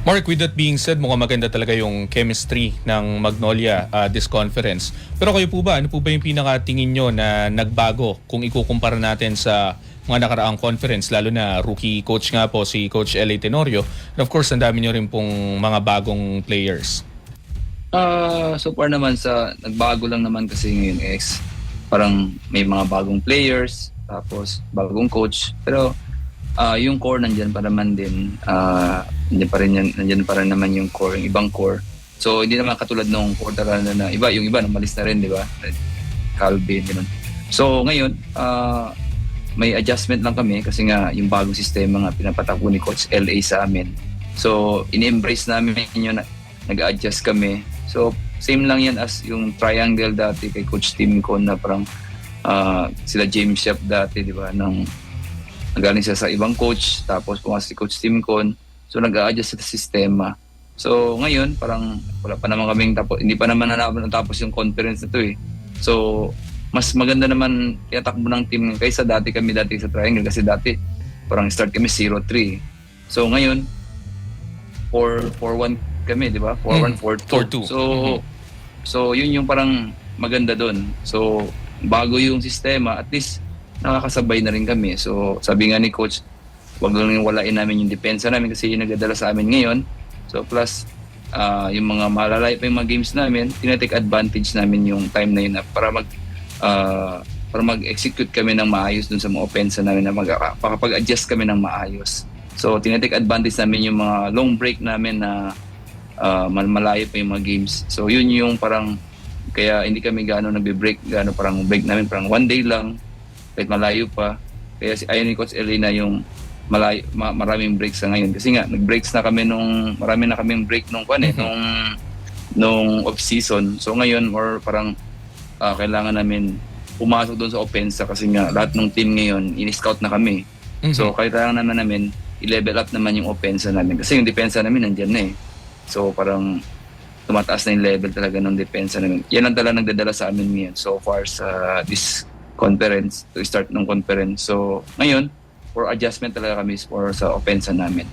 Mark, with that being said, mukhang maganda talaga yung chemistry ng Magnolia uh, this conference. Pero kayo po ba, ano po ba yung pinakatingin nyo na nagbago kung ikukumpara natin sa mga nakaraang conference, lalo na rookie coach nga po si Coach L.A. Tenorio. And of course, ang dami nyo rin pong mga bagong players. Ah, so far naman sa nagbago lang naman kasi ngayon is parang may mga bagong players, tapos bagong coach. Pero ah yung core nandiyan pa naman din. Ah, nandiyan pa rin yan, nandiyan pa rin naman yung core, yung ibang core. So hindi naman katulad nung core talaga na, iba, yung iba namalis na rin, di ba? Calvin, ganun. So ngayon, ah may adjustment lang kami kasi nga yung bagong sistema nga pinapatakbo ni Coach LA sa amin. So, in-embrace namin yun, nag-adjust kami. So, same lang yan as yung triangle dati kay Coach Tim Con na parang ah, sila James Shep dati, di ba, nang nagaling siya sa ibang coach, tapos pumasok si Coach Tim Con. So, nag-a-adjust sa sistema. So, ngayon, parang wala pa naman kaming tapos, hindi pa naman na natapos yung conference na to eh. So, mas maganda naman tinatakbo ng team kaysa dati kami dati sa Triangle kasi dati parang start kami 0-3. So ngayon 4-1 kami, di ba? 4-1, 4-2. 4-2. So Mhm. so yun yung parang maganda doon. So bago yung sistema, at least nakakasabay na rin kami. So sabi nga ni coach, wag lang walain namin yung depensa namin kasi yung nagdadala sa amin ngayon. So plus ah, yung mga malalay pa yung mga games namin, tinatake advantage namin yung time na yun na para mag ah, para mag-execute kami ng maayos dun sa mga offense namin na mag adjust kami ng maayos. So, tinatake advantage namin yung mga long break namin na mal- malayo pa yung mga games. So, yun yung parang kaya hindi kami gaano nagbe-break, gaano parang break namin parang one day lang kahit malayo pa. Kaya si ayaw ni Coach Elena yung malayo, ma- maraming breaks sa ngayon. Kasi nga, nag-breaks na kami nung, marami na kaming break nung kwan eh, Mhm. nung, nung off-season. So ngayon, or parang ah, kailangan namin pumasok doon sa offense kasi nga lahat ng team ngayon, in-scout na kami. Mhm. So kailangan naman namin i-level up naman yung offense namin. Kasi yung depensa namin nandyan na eh. So parang tumataas na yung level talaga ng depensa namin. Yan ang talaga nagdadala sa amin ngayon so far sa this conference, to start ng conference. So ngayon, for adjustment talaga kami for sa offense namin.